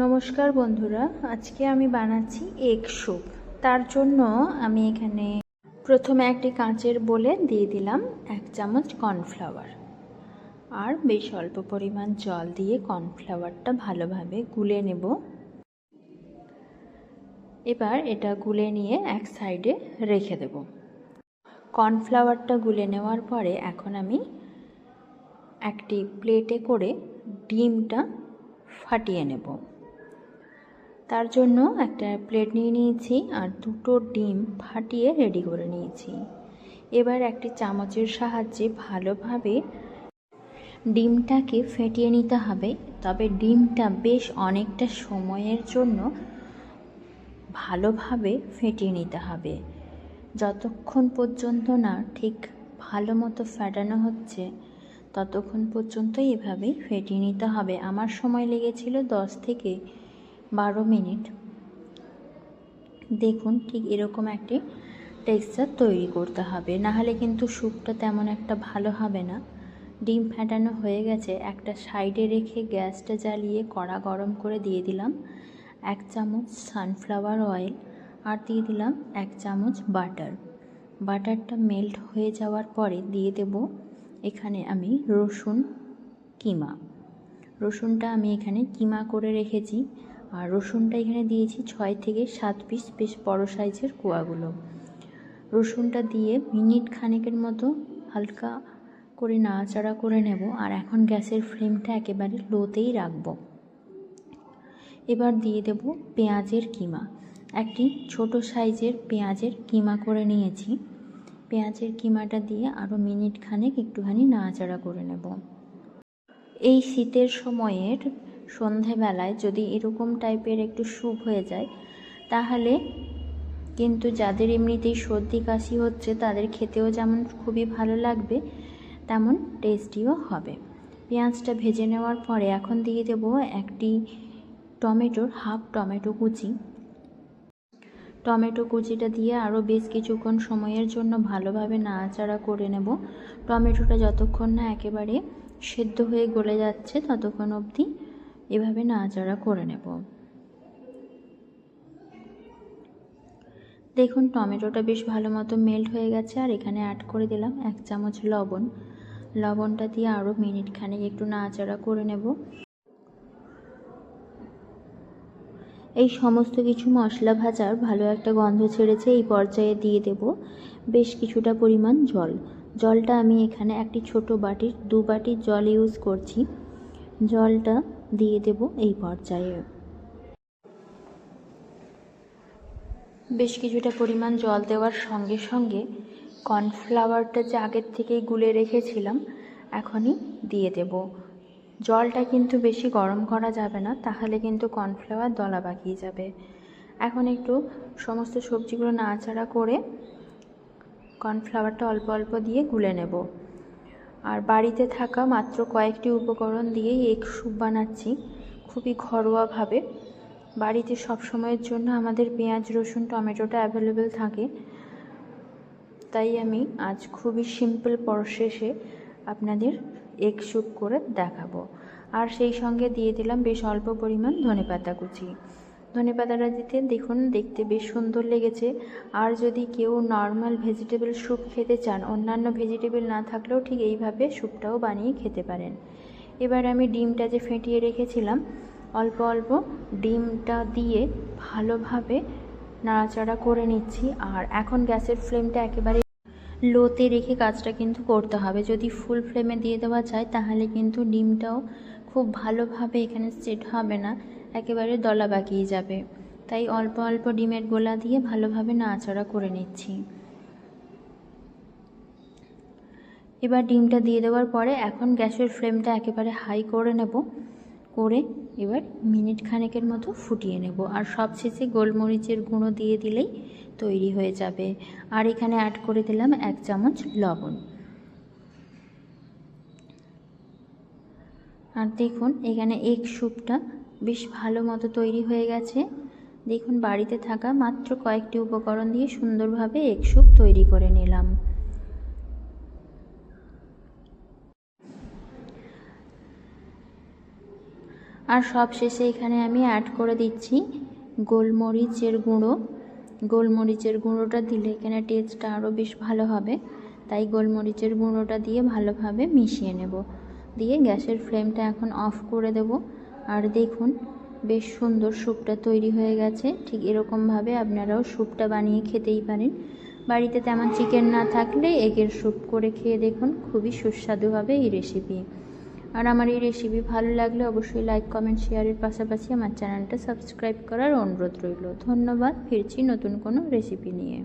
নমস্কার বন্ধুরা, আজকে আমি বানাচ্ছি এগ স্যুপ। তার জন্য আমি এখানে প্রথমে একটি কাঁচের বলে দিয়ে দিলাম এক চামচ কর্নফ্লাওয়ার। আর বেশ অল্প পরিমাণ জল দিয়ে কর্নফ্লাওয়ারটা ভালোভাবে গুলে নেব। এবার এটা গুলে নিয়ে এক সাইডে রেখে দেব। কর্নফ্লাওয়ারটা গুলে নেওয়ার পরে এখন আমি একটি প্লেটে করে ডিমটা ফাটিয়ে নেব। তার জন্য একটা প্লেট নিয়ে নিয়েছি আর দুটো ডিম ফাটিয়ে রেডি করে নিয়েছি। এবার একটি চামচের সাহায্যে ভালোভাবে ডিমটাকে ফেটিয়ে নিতে হবে। তবে ডিমটা বেশ অনেকটা সময়ের জন্য ভালোভাবে ফেটিয়ে নিতে হবে। যতক্ষণ পর্যন্ত না ঠিক ভালো মতো ফেটানো হচ্ছে, ততক্ষণ পর্যন্ত এভাবেই ফেটিয়ে নিতে হবে। আমার সময় লেগেছিল দশ থেকে বারো মিনিট। দেখুন ঠিক এরকম একটি টেক্সচার তৈরি করতে হবে। নাহলে কিন্তু স্যুপটা তেমন একটা ভালো হবে না। ডিম ফেটানো হয়ে গেছে। একটা সাইডে রেখে গ্যাসটা জ্বালিয়ে কড়া গরম করে দিয়ে দিলাম এক চামচ সানফ্লাওয়ার অয়েল আর দিয়ে দিলাম এক চামচ বাটার বাটারটা মেল্ট হয়ে যাওয়ার পরে দিয়ে দেব এখানে আমি রসুন কিমা। রসুনটা আমি এখানে কিমা করে রেখেছি। আর রসুনটা এখানে দিয়েছি ছয় থেকে সাত পিস বেশ বড়ো সাইজের কোয়াগুলো। রসুনটা দিয়ে মিনিট খানেকের মতো হালকা করে নাড়াচাড়া করে নেব আর এখন গ্যাসের ফ্লেমটা একেবারে লোতেই রাখব। এবার দিয়ে দেব পেঁয়াজের কিমা। একটি ছোট সাইজের পেঁয়াজের কিমা করে নিয়েছি। পেঁয়াজের কিমাটা দিয়ে আরও মিনিট খানেক একটুখানি নাড়াচাড়া করে নেব। এই শীতের সময়ের সন্ধেবেলায় যদি এরকম টাইপের একটু স্যুপ হয়ে যায়, তাহলে কিন্তু যাদের এমনিতেই সর্দি কাশি হচ্ছে, তাদের খেতেও যেমন খুবই ভালো লাগবে, তেমন টেস্টিও হবে। পেঁয়াজটা ভেজে নেওয়ার পরে এখন দিয়ে দেবো একটি টমেটোর হাফ টমেটো কুচি। টমেটো কুচিটা দিয়ে আরও বেশ কিছুক্ষণ সময়ের জন্য ভালোভাবে নাড়াচাড়া করে নেব। টমেটোটা যতক্ষণ না একেবারে সেদ্ধ হয়ে গলে যাচ্ছে, ততক্ষণ অবধি এভাবে নাড়াচাড়া করে নেব। দেখুন, টমেটোটা বেশ ভালো মতো মেল্ট হয়ে গেছে, আর এখানে অ্যাড করে দিলাম এক চামচ লবণ। লবণটা দিয়ে আরও মিনিট খানেক একটু নাড়াচাড়া করে নেব। এই সমস্ত কিছু মশলা ভাজার ভালো একটা গন্ধ ছেড়েছে, এই পর্যায়ে দিয়ে দেব বেশ কিছুটা পরিমাণ জল। জলটা আমি এখানে একটি ছোট বাটির, দু বাটির জল ইউজ করছি। জলটা দিয়ে দেব এই পর্যায়ে। বেশ কিছুটা পরিমাণ জল দেওয়ার সঙ্গে সঙ্গে কর্নফ্লাওয়ারটা যে আগের থেকেই গুলে রেখেছিলাম, এখনই দিয়ে দেব। জলটা কিন্তু বেশি গরম করা যাবে না, তাহলে কিন্তু কর্নফ্লাওয়ার দলা পাকিয়ে যাবে। এখন একটু সমস্ত সবজিগুলো নাড়াচাড়া করে কর্নফ্লাওয়ারটা অল্প অল্প দিয়ে গুলে নেব। আর বাড়িতে থাকা মাত্র কয়েকটি উপকরণ দিয়েই এগ স্যুপ বানাচ্ছি, খুবই ঘরোয়াভাবে। বাড়িতে সব সময়ের জন্য আমাদের পেঁয়াজ, রসুন, টমেটোটা অ্যাভেলেবেল থাকে। তাই আমি আজ খুবই সিম্পল প্রসেসে আপনাদের এগ স্যুপ করে দেখাবো। আর সেই সঙ্গে দিয়ে দিলাম বেশ অল্প পরিমাণ ধনেপাতা কুচি। ধনেপাতাটা দিতে, দেখুন, দেখতে বেশ সুন্দর লেগেছে। আর যদি কেউ নর্মাল ভেজিটেবল স্যুপ খেতে চান, অন্যান্য ভেজিটেবল না থাকলেও ঠিক এইভাবে স্যুপটাও বানিয়ে খেতে পারেন। এবার আমি ডিমটা যে ফেটিয়ে রেখেছিলাম, অল্প অল্প ডিমটা দিয়ে ভালোভাবে নাড়াচাড়া করে নিচ্ছি। আর এখন গ্যাসের ফ্লেমটা একেবারে লোতে রেখে কাজটা কিন্তু করতে হবে। যদি ফুল ফ্লেমে দিয়ে দেওয়া যায়, তাহলে কিন্তু ডিমটাও খুব ভালোভাবে এখানে সেট হবে না। একেবারে দলা বাকিয়ে যাবে। তাই অল্প অল্প ডিমের গোলা দিয়ে ভালোভাবে নাড়াচাড়া করে নিচ্ছি। এবার ডিমটা দিয়ে দেওয়ার পরে এখন গ্যাসের ফ্লেমটা একেবারে হাই করে নেব। করে এবার মিনিট খানেকের মতো ফুটিয়ে নেব। আর সবশেষে গোলমরিচের গুঁড়ো দিয়ে দিলেই তৈরি হয়ে যাবে। আর এখানে অ্যাড করে দিলাম এক চামচ লবণ। আর দেখুন, এখানে এগ স্যুপটা বেশ ভালো মতো তৈরি হয়ে গেছে। দেখুন, বাড়িতে থাকা মাত্র কয়েকটি উপকরণ দিয়ে সুন্দরভাবে এগ স্যুপ তৈরি করে নিলাম। আর সব শেষে এখানে আমি অ্যাড করে দিচ্ছি গোলমরিচের গুঁড়ো। গোলমরিচের গুঁড়োটা দিলে এখানে টেস্টটা আরও বেশ ভালো হবে। তাই গোলমরিচের গুঁড়োটা দিয়ে ভালোভাবে মিশিয়ে নেব। দিয়ে গ্যাসের ফ্লেমটা এখন অফ করে দেব। আর দেখুন, বেশ সুন্দর স্যুপটা তৈরি হয়ে গেছে। ঠিক এরকমভাবে আপনারাও স্যুপটা বানিয়ে খেতেই পারেন। বাড়িতে তেমন চিকেন না থাকলে এগের স্যুপ করে খেয়ে দেখুন, খুবই সুস্বাদু হবে এই রেসিপি আর আমার এই রেসিপি ভালো লাগলে অবশ্যই লাইক কমেন্ট শেয়ারের পাশাপাশি আমার চ্যানেলটা সাবস্ক্রাইব করার অনুরোধ রইল। ধন্যবাদ, ফিরছি নতুন কোনো রেসিপি নিয়ে।